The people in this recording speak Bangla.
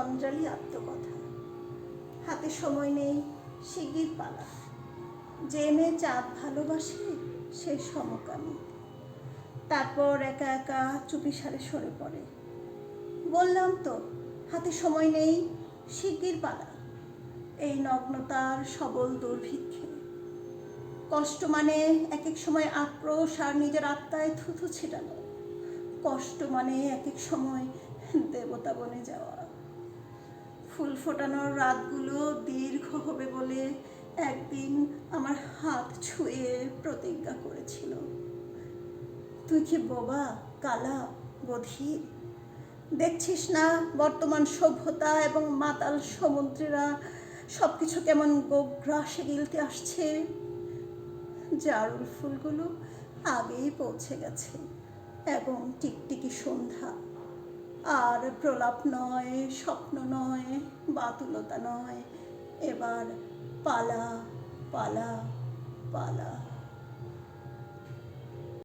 জঞ্জালি আত্মকথা। হাতে সময় নেই, শিগগির পালা। যে মেয়ে চাঁদ ভালোবাসে, সে সমকামী। তারপর একা একা চুপিসারে সরে পড়ে। বললাম তো, হাতে সময় নেই, শিগগির পালা। এই নগ্নতার সবল দুর্ভিক্ষে। কষ্ট মানে এক এক সময় আক্রোশ আর নিজের আত্মায় থুথু ছিটানো। কষ্ট মানে এক এক সময় দেবতা বনে যাওয়া। ফুল ফোটানোর রাতগুলো দীর্ঘ হবে বলে একদিন আমার হাত ছুঁয়ে প্রতিজ্ঞা করেছিল। তুই কি বোবা, কালা বধির দেখছিস না বর্তমান সভ্যতা এবং মাতাল সমুদ্রেরা সব কিছু কেমন গোগ্রাসে গিলতে আসছে? জারুল ফুলগুলো আগেই পৌঁছে গেছে এবং টিকটিকি সন্ধ্যা। আর প্রলাপ নয়, স্বপ্ন নয় বাতুলতা নয়। এবার পালা পালা পালা।